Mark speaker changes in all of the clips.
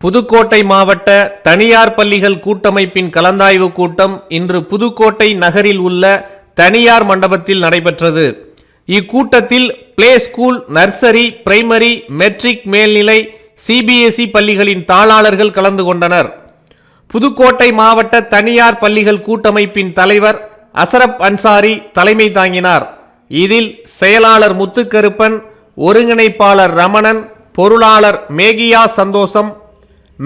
Speaker 1: புதுக்கோட்டை மாவட்ட தனியார் பள்ளிகள் கூட்டமைப்பின் கலந்தாய்வு கூட்டம் இன்று புதுக்கோட்டை நகரில் உள்ள தனியார் மண்டபத்தில் நடைபெற்றது. இக்கூட்டத்தில் play school nursery primary matric மேல்நிலை சிபிஎஸ்இ பள்ளிகளின் தாளாளர்கள் கலந்து கொண்டனர். புதுக்கோட்டை மாவட்ட தனியார் பள்ளிகள் கூட்டமைப்பின் தலைவர் அசரப் அன்சாரி தலைமை தாங்கினார். இதில் செயலாளர் முத்துக்கருப்பன் ஒருங்கிணைப்பாளர் ரமணன் பொருளாளர் மேகியா சந்தோஷம்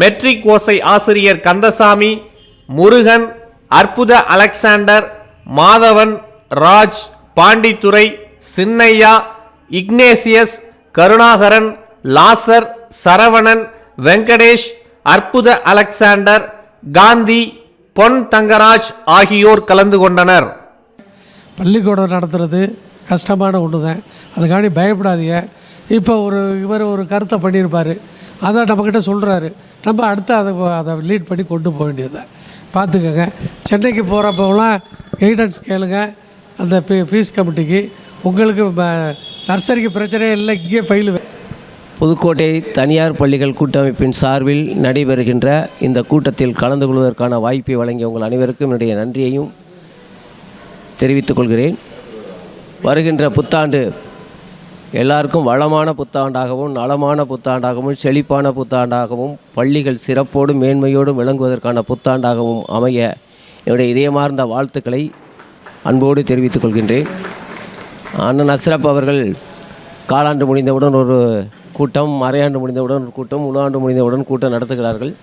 Speaker 1: மெட்ரிக் ஓசை ஆசிரியர் Kandasamy Murugan Arputha Alexander Madhavan Raj Pandithurai Chinnaiah Ignatius Karunakaran Lazar Saravanan Venkatesh அற்புத அலெக்சாண்டர் காந்தி பொன் தங்கராஜ் ஆகியோர் கலந்து கொண்டனர்.
Speaker 2: பள்ளிக்கூடம் நடத்துறது கஷ்டமான ஒன்று தான் அதுக்காண்டி பயப்படாதீங்க. இப்போ ஒரு இவர் ஒரு கருத்தை பண்ணியிருப்பார். அதை நம்மக்கிட்ட சொல்கிறாரு நம்ம அடுத்து அதை அதை லீட் பண்ணி கொண்டு போக வேண்டியது பார்த்துக்கோங்க. சென்னைக்கு போகிறப்பெல்லாம் கைடன்ஸ் கேளுங்க. அந்த பீ ஃபீஸ் கமிட்டிக்கு உங்களுக்கு நர்சரிக்கு பிரச்சனையே இல்லை இங்கே ஃபைல்
Speaker 3: புதுக்கோட்டை தனியார் பள்ளிகள் கூட்டமைப்பின் சார்பில் நடைபெறுகின்ற இந்த கூட்டத்தில் கலந்து கொள்வதற்கான வாய்ப்பை வழங்கிய உங்கள் அனைவருக்கும் என்னுடைய நன்றியையும் தெரிவித்துக் கொள்கிறேன். வருகின்ற புத்தாண்டு எல்லாருக்கும் வளமான புத்தாண்டாகவும் நலமான புத்தாண்டாகவும் செழிப்பான புத்தாண்டாகவும் பள்ளிகள் சிறப்போடும் மேன்மையோடும் விளங்குவதற்கான புத்தாண்டாகவும் அமைய என்னுடைய இதயமார்ந்த வாழ்த்துக்களை அன்போடு தெரிவித்துக் கொள்கின்றேன். அண்ணன் அஸ்ரப் அவர்கள் காலாண்டு முடிந்தவுடன் ஒரு கூட்டம் அரையாண்டு முடிந்தவுடன் ஒரு கூட்டம் உளாண்டு முடிந்தவுடன் கூட்டம் நடத்துகிறார்கள்.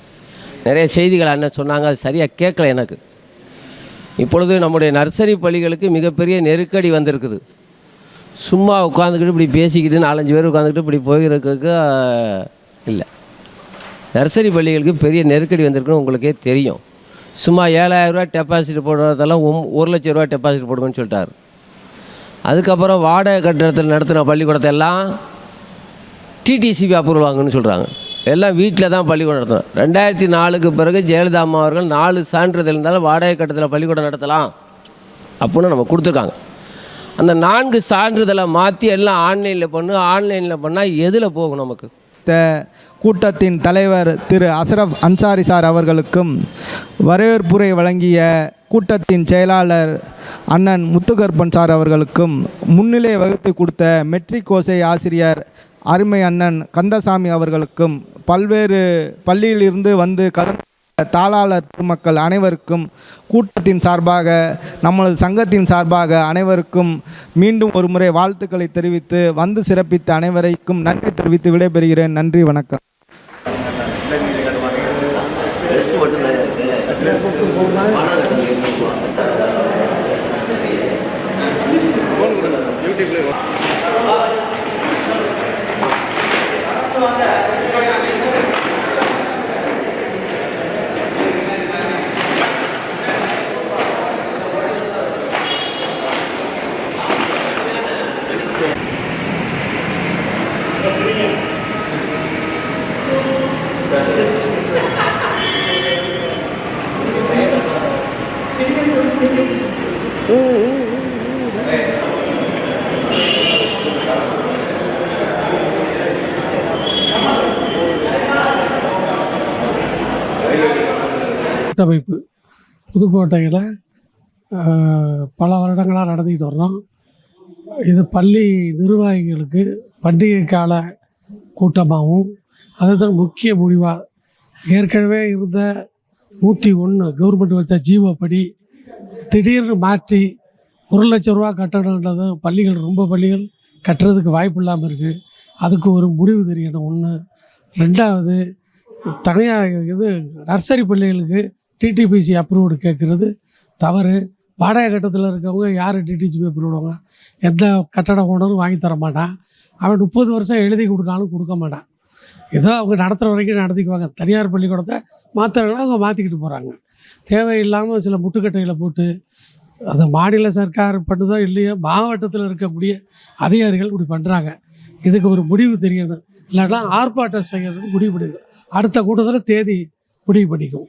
Speaker 3: நிறைய செய்திகள் அண்ணன் சொன்னாங்க அது சரியாக கேட்கல எனக்கு. இப்பொழுது நம்முடைய நர்சரி பள்ளிகளுக்கு மிகப்பெரிய நெருக்கடி வந்திருக்குது. சும்மா உட்காந்துக்கிட்டு இப்படி பேசிக்கிட்டு நாலஞ்சு பேர் உட்காந்துக்கிட்டு இப்படி போகிறதுக்கு இல்லை. நர்சரி பள்ளிகளுக்கு பெரிய நெருக்கடி வந்திருக்குன்னு உங்களுக்கே தெரியும். சும்மா ஏழாயிரரூவா டெபாசிட் போடுறதெல்லாம் ஒம் ஒரு லட்ச ரூபா டெபாசிட் போடுங்கன்னு சொல்லிட்டார். அதுக்கப்புறம் வாடகை கட்டணத்தில் நடத்தின பள்ளிக்கூடத்தை எல்லாம் டிடிசிபி அப்ரூவல் வாங்கன்னு சொல்கிறாங்க எல்லாம் வீட்டில் தான் பள்ளிக்கூடம் நடத்தணும். ரெண்டாயிரத்தி நாலுக்கு பிறகு ஜெயலலிதா அம்மா அவர்கள் நாலு சான்றிதழ் இருந்தாலும் வாடகை கட்டத்தில் பள்ளிக்கூடம் நடத்தலாம். அப்படின்னு நம்ம கொடுத்துருக்காங்க. அந்த நான்கு சான்றிதழை மாற்றி எல்லாம் ஆன்லைனில் பண்ணு ஆன்லைனில் பண்ணால் எதில் போகும் நமக்கு?
Speaker 4: த கூட்டத்தின் தலைவர் திரு அசரப் அன்சாரி சார் அவர்களுக்கும் வரவேற்புரை வழங்கிய கூட்டத்தின் செயலாளர் அண்ணன் முத்துகற்பன் சார் அவர்களுக்கும் முன்னிலை வகுத்து கொடுத்த மெட்ரிக் கோசை ஆசிரியர் அருமை அண்ணன் கந்தசாமி அவர்களுக்கும் பல்வேறு பள்ளியிலிருந்து வந்து கலந்து தாளாளர் பெருமக்கள் அனைவருக்கும் கூட்டத்தின் சார்பாக நமது சங்கத்தின் சார்பாக அனைவருக்கும் மீண்டும் ஒரு முறை வாழ்த்துக்களை தெரிவித்து வந்து சிறப்பித்த அனைவரைக்கும் நன்றி தெரிவித்து விடைபெறுகிறேன். நன்றி வணக்கம்.
Speaker 2: கூட்டமைப்பு புதுக்கோட்டையில் பல வருடங்களாக நடத்திக்கிட்டு வர்றோம். இது பள்ளி நிர்வாகிகளுக்கு பண்டிகை கால கூட்டமாகவும் அதுதான் முக்கிய முடிவாக ஏற்கனவே இருந்த நூற்றி ஒன்று கவர்மெண்ட் வச்ச ஜீவோ படி திடீர்னு மாற்றி ஒரு லட்ச ரூபா கட்டணுன்றது பள்ளிகள் ரொம்ப பள்ளிகள் கட்டுறதுக்கு வாய்ப்பு இல்லாமல் இருக்குது அதுக்கு ஒரு முடிவு தெரியணும். ஒன்று ரெண்டாவது தனியாக இது நர்சரி பள்ளிகளுக்கு டிடிபிசி அப்ரூவ்டு கேட்குறது. தவறு. வாடகை கட்டத்தில் இருக்கவங்க யார் டிடிசிபி அப்ரூவ்டுவாங்க எந்த கட்டட ஓனரும் வாங்கி தர மாட்டான். அவன் முப்பது வருஷம் எழுதி கொடுத்தாலும் கொடுக்க மாட்டான். ஏதோ அவங்க நடத்துகிற வரைக்கும் நடத்திக்குவாங்க. தனியார் பள்ளிக்கூடத்தை மாற்றுறாங்கன்னா அவங்க மாற்றிக்கிட்டு போகிறாங்க தேவையில்லாமல் சில முட்டுக்கட்டைகளை போட்டு அது மாநில சர்க்கார் பண்ணுதோ இல்லையோ மாவட்டத்தில் இருக்கக்கூடிய அதிகாரிகள் இப்படி பண்ணுறாங்க இதுக்கு ஒரு முடிவு தெரியணும். இல்லைன்னா ஆர்ப்பாட்டம் செய்கிறது முடிவு பண்ணிக்கும் அடுத்த கூட்டத்தில் தேதி முடிவு பண்ணிக்கும்